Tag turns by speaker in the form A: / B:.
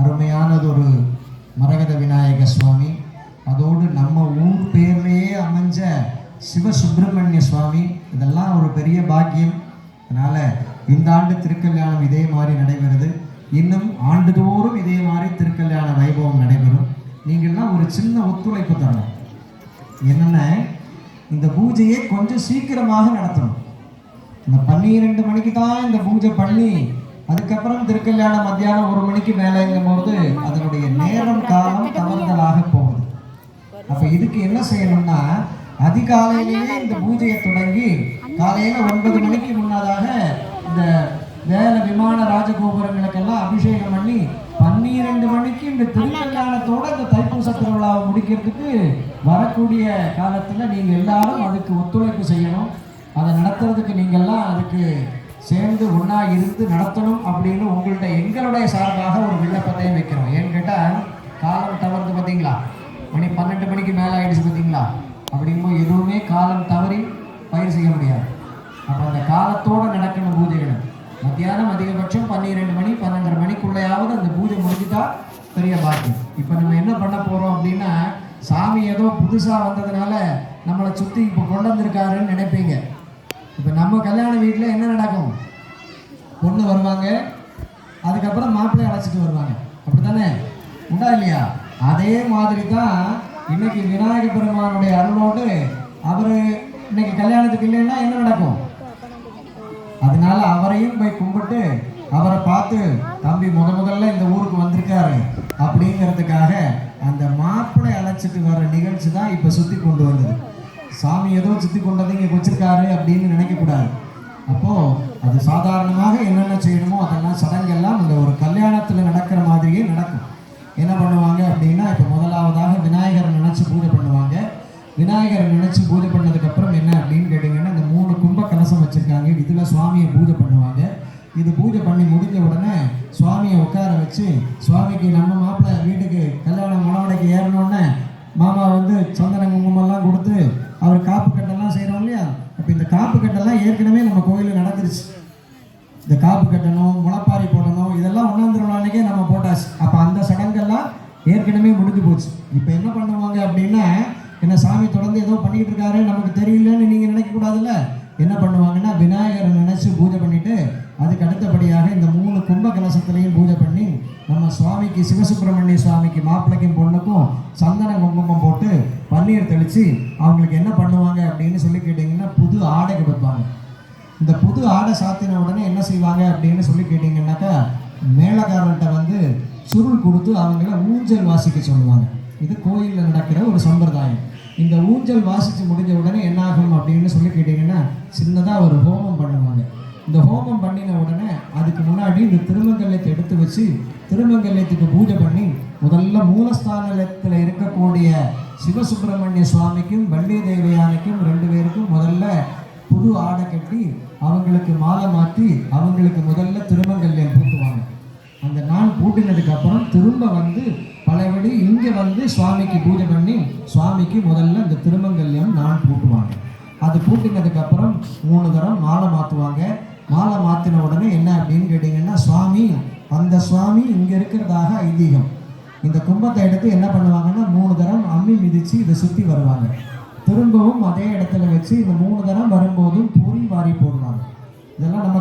A: அருமையானது ஒரு மரகத விநாயக சுவாமி. அதோடு நம்ம ஊர் பேர்லேயே அமைஞ்ச சிவசுப்பிரமணிய சுவாமி. இதெல்லாம் ஒரு பெரிய பாக்கியம். அதனால் இந்த ஆண்டு திருக்கல்யாணம் இதே மாதிரி நடைபெறுது. இன்னும் ஆண்டுதோறும் இதே மாதிரி திருக்கல்யாண வைபவம் நடைபெறும். நீங்கள்லாம் ஒரு சின்ன ஒத்துழைப்பு தரணும். என்னென்ன இந்த பூஜையை கொஞ்சம் சீக்கிரமாக நடத்தணும். இந்த பன்னிரெண்டு மணிக்கு தான் இந்த பூஜை பண்ணி அதுக்கப்புறம் திருக்கல்யாணம் மத்தியானம் ஒரு மணிக்கு மேலேங்கும் போது அதனுடைய நேரம் காலம் தவறுதலாக போகுது. அப்ப இதுக்கு என்ன செய்யணும்னா அதிகாலையிலேயே இந்த பூஜையை தொடங்கி காலையில ஒன்பது மணிக்கு முன்னதாக இந்த வேலை விமான ராஜகோபுரங்களுக்கெல்லாம் அபிஷேகம் பண்ணி பன்னிரெண்டு மணிக்கு இந்த திருக்கல்யாணத்தோட இந்த தைப்பூச திருவிழாவை முடிக்கிறதுக்கு வரக்கூடிய காலத்துல நீங்க எல்லாரும் அதுக்கு ஒத்துழைப்பு செய்யணும். அதை நடத்துறதுக்கு நீங்கள்லாம் அதுக்கு சேர்ந்து ஒன்றா இருந்து நடத்தணும் அப்படின்னு உங்கள்கிட்ட எங்களுடைய சார்பாக ஒரு விண்ணப்பத்தையும் வைக்கிறோம். ஏன்னு கேட்டால் காலம் தவறுது பார்த்தீங்களா மணி பன்னெண்டு மணிக்கு மேலே ஆகிடுச்சு பார்த்தீங்களா அப்படிங்கும்போது எதுவுமே காலம் தவறி பயிர் செய்ய முடியாது. அப்போ அந்த காலத்தோடு நடக்கணும் பூஜைகள். மத்தியானம் அதிகபட்சம் பன்னிரெண்டு மணி பன்னெண்டரை மணிக்குள்ளேயாவது அந்த பூஜை முடிஞ்சுட்டா பெரிய பாக்கியம். இப்போ நம்ம என்ன பண்ண போகிறோம் அப்படின்னா சாமி ஏதோ புதுசாக வந்ததுனால நம்மளை சுற்றி இப்போ கொண்டு வந்திருக்காருன்னு நினைப்பீங்க. இப்போ நம்ம கல்யாண வீட்டில் என்ன நடக்கும்? பொண்ணு வருவாங்க அதுக்கப்புறம் மாப்பிள்ளை அழைச்சிட்டு வருவாங்க. அப்படி தானே உண்டா இல்லையா? அதே மாதிரி தான் இன்னைக்கு விநாயக பெருமானுடைய அருளோடு அவர் இன்னைக்கு கல்யாணத்துக்கு இல்லைன்னா என்ன நடக்கும்? அதனால அவரையும் போய் கும்பிட்டு அவரை பார்த்து தம்பி முத முதல்ல இந்த ஊருக்கு வந்திருக்காரு. அப்படிங்கிறதுக்காக அந்த மாப்பிள்ளை அழைச்சிட்டு வர நிகழ்ச்சி தான் இப்போ சுற்றி கொண்டு வந்தது. சாமி ஏதோ சுற்றி கொண்டதை இங்கே வச்சிருக்காரு அப்படின்னு நினைக்கக்கூடாது. அப்போது அது சாதாரணமாக என்னென்ன செய்யணுமோ அதெல்லாம் சடங்கெல்லாம் இந்த ஒரு கல்யாணத்தில் நடக்கிற மாதிரியே நடக்கும். என்ன பண்ணுவாங்க அப்படின்னா இப்போ முதலாவதாக விநாயகரை நினச்சி பூஜை பண்ணுவாங்க. விநாயகரை நினச்சி பூஜை பண்ணதுக்கப்புறம் என்ன அப்படின்னு கேட்டிங்கன்னா இந்த மூணு கும்ப கலசம் வச்சுருக்காங்க. இதில் சுவாமியை பூஜை பண்ணுவாங்க. இது பூஜை பண்ணி முடிஞ்ச உடனே சுவாமியை உட்கார வச்சு சுவாமிக்கு நம்ம மாப்பிள்ளை வீட்டுக்கு கல்யாணம் மணவடைக்கு ஏறணுன்னே மாமா வந்து சந்தன குங்குமம்லாம் கொடுத்து அவர் காப்பு கட்டெல்லாம் செய்கிறோம் இல்லையா அப்போ இந்த காப்பு கட்டெல்லாம் ஏற்கனவே நம்ம கோயிலில் நடந்துருச்சு. இந்த காப்பு கட்டணும் முளப்பாரி போடணும் இதெல்லாம் ஒன்றாம் அன்னைக்கே நம்ம போட்டாச்சு. அப்போ அந்த சடங்கெல்லாம் ஏற்கனவே முடிஞ்சு போச்சு. இப்போ என்ன பண்ணுவாங்க அப்படின்னா என்ன சாமி தொடர்ந்து ஏதோ பண்ணிக்கிட்டு இருக்காரு நமக்கு தெரியலன்னு நீங்கள் நினைக்கக்கூடாதுல்ல என்ன பண்ணுவாங்கன்னா விநாயகரை நினச்சி பூஜை பண்ணிவிட்டு அதுக்கு அடுத்தபடியாக இந்த மூணு கும்ப கலசத்துலேயும் பூஜை பண்ணி நம்ம சுவாமிக்கு சிவசுப்பிரமணிய சுவாமிக்கு மாப்பிள்ளைக்கும் பொண்ணுக்கும் சந்தன குங்குமம் போட்டு பன்னீர் தெளித்து அவங்களுக்கு என்ன பண்ணுவாங்க அப்படின்னு சொல்லி கேட்டிங்கன்னா புது ஆடை கொடுப்பாங்க இந்த புது ஆடை சாத்தின உடனே என்ன செய்வாங்க அப்படின்னு சொல்லி கேட்டிங்கன்னாக்கா மேளக்காரர்கிட்ட வந்து சுருள் கொடுத்து அவங்கள ஊஞ்சல் வாசிக்க சொல்லுவாங்க. இது கோயிலில் நடக்கிற ஒரு சம்பிரதாயம். இந்த ஊஞ்சல் வாசித்து முடிஞ்ச உடனே என்ன ஆகும் அப்படின்னு சொல்லி கேட்டிங்கன்னா சின்னதாக ஒரு ஹோமம் பண்ணுவாங்க. இந்த ஹோமம் பண்ணின உடனே அதுக்கு முன்னாடி இந்த திருமங்கல்யத்தை எடுத்து வச்சு திருமங்கல்யத்துக்கு பூஜை பண்ணி முதல்ல மூலஸ்தானத்தில் இருக்கக்கூடிய சிவசுப்பிரமணிய சுவாமிக்கும் வள்ளி தேவயானைக்கும் ரெண்டு பேருக்கும் முதல்ல புது ஆடை கட்டி அவங்களுக்கு மாலை மாற்றி அவங்களுக்கு முதல்ல திருமங்கல்யம் பூட்டுவாங்க. அந்த நாள் பூட்டினதுக்கு அப்புறம் திரும்ப வந்து பழையபடி இங்கே வந்து சுவாமிக்கு பூஜை பண்ணி சுவாமிக்கு முதல்ல இந்த திருமங்கல்யம் நான் பூட்டுவாங்க. அது பூட்டினதுக்கு அப்புறம் மூணு தரம் மாலை மாற்றுவாங்க மாலை மாற்றின உடனே என்ன அப்படின்னு கேட்டிங்கன்னா சுவாமி அந்த சுவாமி இங்கே இருக்கிறதாக ஐதீகம். இந்த கும்பத்தை எடுத்து என்ன பண்ணுவாங்கன்னா மூணு தரம் மிதித்து இதை சுற்றி வருவாங்க. திரும்பவும் அதே இடத்துல வச்சு இந்த மூணு தரம் வரும்போதும் பொறி வாரி போடுவாங்க. இதெல்லாம் நம்ம